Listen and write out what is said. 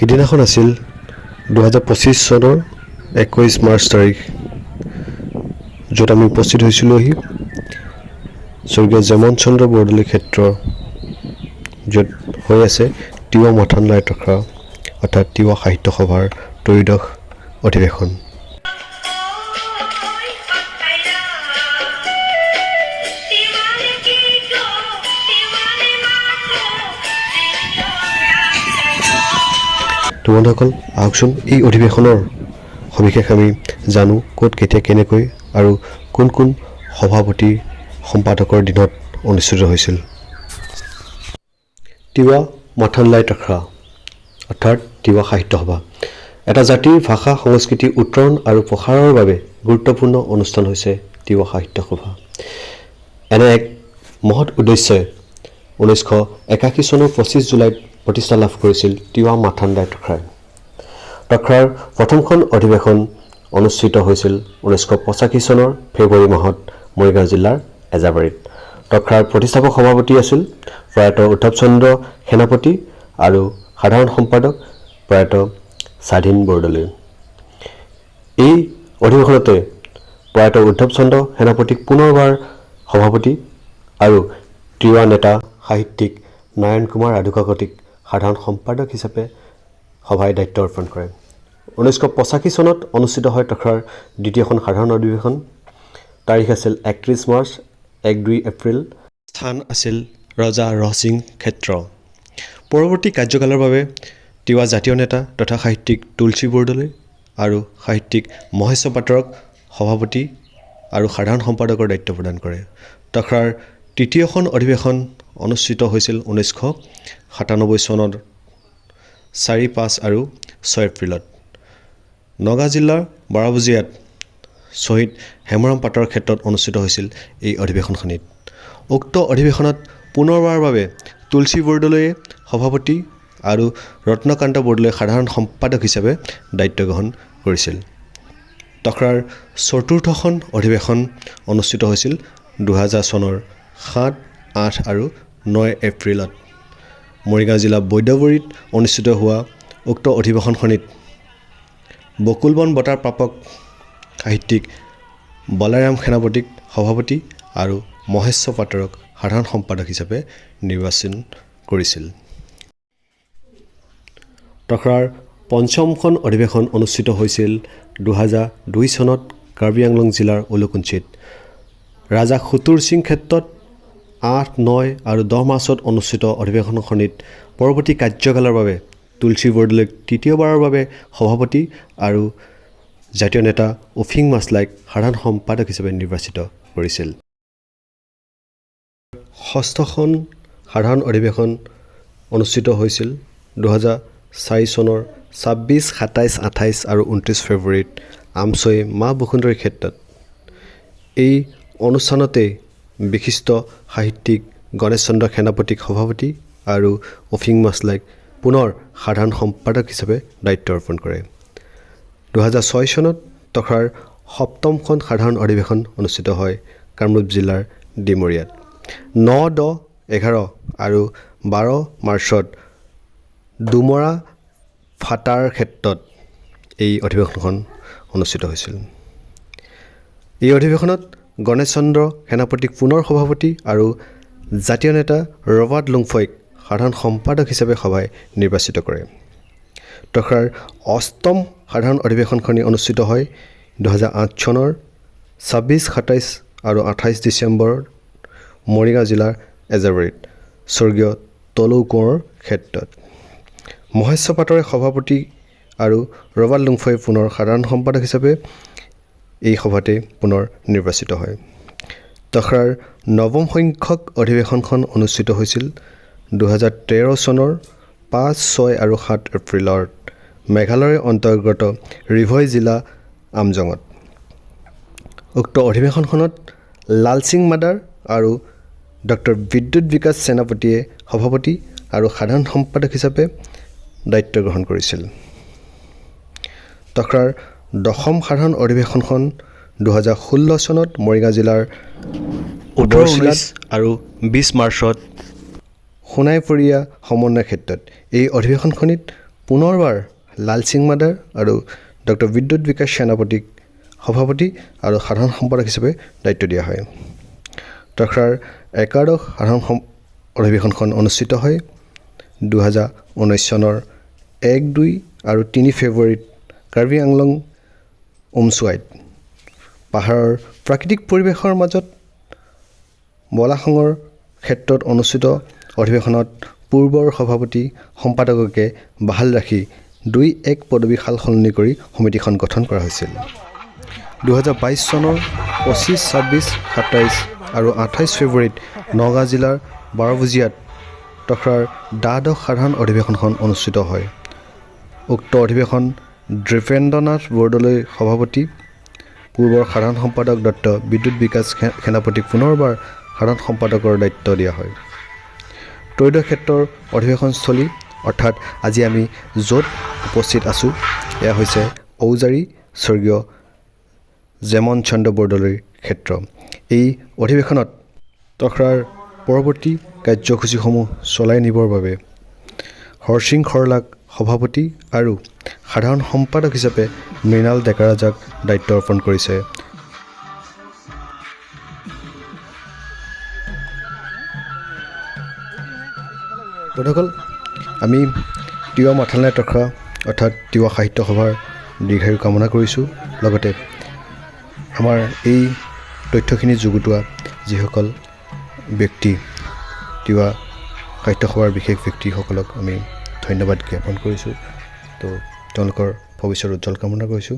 সিদিনাখন আছিল দুহেজাৰ পঁচিছ চনৰ একৈছ মাৰ্চ তাৰিখ য'ত আমি উপস্থিত হৈছিলোঁহি স্বৰ্গীয় জেমন চন্দ্ৰ বৰদলৈ ক্ষেত্ৰ য'ত হৈ আছে তিৱা মথান লাই তখা অৰ্থাৎ তিৱা সাহিত্য সভাৰ ত্ৰয়োদশ অধিৱেশন। বন্ধুসকল আহকচোন এই অধিৱেশনৰ সবিশেষ আমি জানো ক'ত কেতিয়া কেনেকৈ আৰু কোন কোন সভাপতি সম্পাদকৰ দিনত অনুষ্ঠিত হৈছিল। তিৱা মথানলাই তখৰা অৰ্থাৎ তিৱা সাহিত্য সভা। এটা জাতিৰ ভাষা সংস্কৃতি উত্তৰণ আৰু প্ৰসাৰৰ বাবে গুৰুত্বপূৰ্ণ অনুষ্ঠান হৈছে তিৱা সাহিত্য সভা। এনে এক মহৎ উদ্দেশ্যই ঊনৈছশ একাশী চনৰ পঁচিছ জুলাইত প্ৰতিষ্ঠা লাভ কৰিছিল তিৱা মাথাণ্ডাই তখৰাই তখৰাৰ প্ৰথমখন অধিৱেশন অনুষ্ঠিত হৈছিল ঊনৈছশ পঁচাশী চনৰ ফেব্ৰুৱাৰী মাহত মৰিগাঁও জিলাৰ এজাবাৰীত। তখৰাৰ প্ৰতিষ্ঠাপক সভাপতি আছিল প্ৰয়াত উদ্ধৱ চন্দ্ৰ সেনাপতি আৰু সাধাৰণ সম্পাদক প্ৰয়াত স্বাধীন বৰদলৈ। এই অধিৱেশনতে প্ৰয়াত উদ্ধৱ চন্দ্ৰ সেনাপতিক পুনৰবাৰ সভাপতি আৰু তিৱা নেতা সাহিত্যিক নাৰায়ণ কুমাৰ ৰাধুকাকতিক সাধাৰণ সম্পাদক হিচাপে সভাই দায়িত্ব অৰ্পণ কৰে। ঊনৈছশ পঁচাশী চনত অনুষ্ঠিত হয় তখৰাৰ দ্বিতীয়খন সাধাৰণ অধিৱেশন। তাৰিখ আছিল একত্ৰিছ মাৰ্চ এক দুই এপ্ৰিল। স্থান আছিল ৰজা ৰহসিং ক্ষেত্ৰ। পৰৱৰ্তী কাৰ্যকালৰ বাবে তিৱা জাতীয় নেতা তথা সাহিত্যিক তুলসী বৰদলৈ আৰু সাহিত্যিক মহেশ্বৰ পাটৰক সভাপতি আৰু সাধাৰণ সম্পাদকৰ দায়িত্ব প্ৰদান কৰে। তখৰাৰ তৃতীয়খন অধিৱেশন অনুষ্ঠিত হৈছিল ঊনৈছশ সাতানব্বৈ চনত চাৰি পাঁচ আৰু ছয় এপ্ৰিলত। নগাঁও জিলাৰ বাৰবুজিয়াত শ্বহীদ হেমৰাম পাটৰ ক্ষেত্ৰত অনুষ্ঠিত হৈছিল এই অধিৱেশনখনিত। উক্ত অধিৱেশনত পুনৰবাৰৰ বাবে তুলসী বৰদলৈয়ে সভাপতি আৰু ৰত্নকান্ত বৰদলৈ সাধাৰণ সম্পাদক হিচাপে দায়িত্ব গ্ৰহণ কৰিছিল। তখৰাৰ চতুৰ্থখন অধিৱেশন অনুষ্ঠিত হৈছিল দুহেজাৰ চনৰ সাত আঠ আৰু নয় এপ্ৰিলত মৰিগাঁও জিলা বৈদ্যবৰীত অনুষ্ঠিত হোৱা উক্ত অধিৱেশনখনিত বকুলবন বঁটাৰ প্ৰাপক সাহিত্যিক বলাৰাম সেনাপতিক সভাপতি আৰু মহেশ্বৰ পাটৰক সাধাৰণ সম্পাদক হিচাপে নিৰ্বাচন কৰিছিল। তখৰাৰ পঞ্চমখন অধিৱেশন অনুষ্ঠিত হৈছিল দুহেজাৰ দুই চনত কাৰ্বি আংলং জিলাৰ উলুকুঞ্চিত। ৰাজা সুতুৰ সিং ক্ষেত্ৰত আঠ নয় আৰু দহ মাৰ্চত অনুষ্ঠিত অধিৱেশনখনিত পৰৱৰ্তী কাৰ্যকালৰ বাবে তুলসী বৰদলৈক তৃতীয়বাৰৰ বাবে সভাপতি আৰু জাতীয় নেতা উফিং মাছলাইক সাধাৰণ সম্পাদক হিচাপে নিৰ্বাচিত কৰিছিল। ষষ্ঠখন সাধাৰণ অধিৱেশন অনুষ্ঠিত হৈছিল দুহেজাৰ চাৰি চনৰ ছাব্বিছ সাতাইছ আঠাইছ আৰু ঊনত্ৰিছ ফেব্ৰুৱাৰীত আমচৈ মা বসুন্ধৰীৰ ক্ষেত্ৰত। এই অনুষ্ঠানতেই বিশিষ্ট সাহিত্যিক গণেশ চন্দ্ৰ সেনাপতিক সভাপতি আৰু অফিং মাছলাইক পুনৰ সাধাৰণ সম্পাদক হিচাপে দায়িত্ব অৰ্পণ কৰে। দুহেজাৰ ছয় চনত তখৰাৰ সপ্তমখন সাধাৰণ অধিৱেশন অনুষ্ঠিত হয় কামৰূপ জিলাৰ ডিমৰীয়াত। ন দহ এঘাৰ আৰু বাৰ মাৰ্চত ডুমৰা ফাটাৰ ক্ষেত্ৰত এই অধিৱেশনখন অনুষ্ঠিত হৈছিল। এই অধিৱেশনত গণেশ চন্দ্ৰ সেনাপতিক পুনৰ সভাপতি আৰু জাতীয় নেতা ৰবাৰ্ট লুংফইক সাধাৰণ সম্পাদক হিচাপে সভাই নিৰ্বাচিত কৰে। তখৰাৰ অষ্টম সাধাৰণ অধিৱেশনখনি অনুষ্ঠিত হয় দুহেজাৰ আঠ চনৰ ছাব্বিছ সাতাইছ আৰু আঠাইছ ডিচেম্বৰ মৰিগাঁও জিলাৰ এজাবাৰীত স্বৰ্গীয় তলৌ কোঁৱৰৰ ক্ষেত্ৰত। মহেশ্বৰ পাটৰে সভাপতি আৰু ৰবাৰ্ট লুংফই পুনৰ সাধাৰণ সম্পাদক হিচাপে এই সভাতে পুনৰ নিৰ্বাচিত হয়। তখৰাৰ নৱম সংখ্যক অধিৱেশনখন অনুষ্ঠিত হৈছিল দুহেজাৰ তেৰ চনৰ পাঁচ ছয় আৰু সাত এপ্ৰিলত মেঘালয়ৰ অন্তৰ্গত ৰিভই জিলা আমজঙত। উক্ত অধিৱেশনখনত লালসিং মাদাৰ আৰু ডক্টৰ বিদ্যুৎ বিকাশ সেনাপতিয়ে সভাপতি আৰু সাধাৰণ সম্পাদক হিচাপে দায়িত্ব গ্ৰহণ কৰিছিল। তখৰাৰ দশম সাধাৰণ অধিৱেশনখন দুহেজাৰ ষোল্ল চনত মৰিগাঁও জিলাৰ ওঠৰ আৰু বিছ মাৰ্চত সোণাইপৰীয়া সমন্বয় ক্ষেত্ৰত। এই অধিৱেশনখনিত পুনৰবাৰ লাল সিং মাদাৰ আৰু ডক্টৰ বিদ্যুৎ বিকাশ সেনাপতিক সভাপতি আৰু সাধাৰণ সম্পাদক হিচাপে দায়িত্ব দিয়া হয়। তক্ৰাৰ একাদশ সাধাৰণ অধিৱেশনখন অনুষ্ঠিত হয় দুহেজাৰ ঊনৈছ চনৰ এক দুই আৰু তিনি ফেব্ৰুৱাৰীত কাৰ্বি আংলং উমচুৱাইত। পাহাৰৰ প্ৰাকৃতিক পৰিৱেশৰ মাজত বলাসঙৰ ক্ষেত্ৰত অনুষ্ঠিত অধিৱেশনত পূৰ্বৰ সভাপতি সম্পাদককে বাহাল ৰাখি দুই এক পদবী সাল সলনি কৰি সমিতিখন গঠন কৰা হৈছিল। দুহেজাৰ বাইছ চনৰ পঁচিছ ছাব্বিছ সাতাইছ আৰু আঠাইছ ফেব্ৰুৱাৰীত নগাঁও জিলাৰ বাৰভুজীয়াত তক্ৰাৰ দ্বাদশ সাধাৰণ অধিৱেশনখন অনুষ্ঠিত হয়। উক্ত অধিৱেশন দ্বীপেন্দ্ৰনাথ বৰদলৈ সভাপতি পূৰ্বৰ সাধাৰণ সম্পাদক দত্ত বিদ্যুৎ বিকাশ সেনাপতিক পুনৰবাৰ সাধাৰণ সম্পাদকৰ দায়িত্ব দিয়া হয়। ত্ৰয়োদশ ক্ষেত্ৰৰ অধিৱেশনস্থলী অৰ্থাৎ আজি আমি য'ত উপস্থিত আছোঁ এয়া হৈছে ঔজাৰী স্বৰ্গীয় জেমন চন্দ্ৰ বৰদলৈৰ ক্ষেত্ৰ। এই অধিৱেশনত তক্ৰাৰ পৰৱৰ্তী কাৰ্যসূচীসমূহ চলাই নিবৰ বাবে হৰসিং খৰলাক সভাপতি আৰু সাধাৰণ সম্পাদক হিচাপে মৃণাল ডেকাৰাজাক দায়িত্ব অৰ্পণ কৰিছে। বন্ধুসকল আমি তিৱা মাথালাই তখৰা অৰ্থাৎ তিৱা সাহিত্য সভাৰ দীৰ্ঘায়ু কামনা কৰিছোঁ। লগতে আমাৰ এই তথ্যখিনি যুগুতোৱা যিসকল ব্যক্তি তিৱা সাহিত্য সভাৰ বিশেষ ব্যক্তিসকলক আমি ধন্যবাদ জ্ঞাপন কৰিছোঁ। তো তেওঁলোকৰ ভৱিষ্যত উজ্জ্বল কামনা কৰিছোঁ।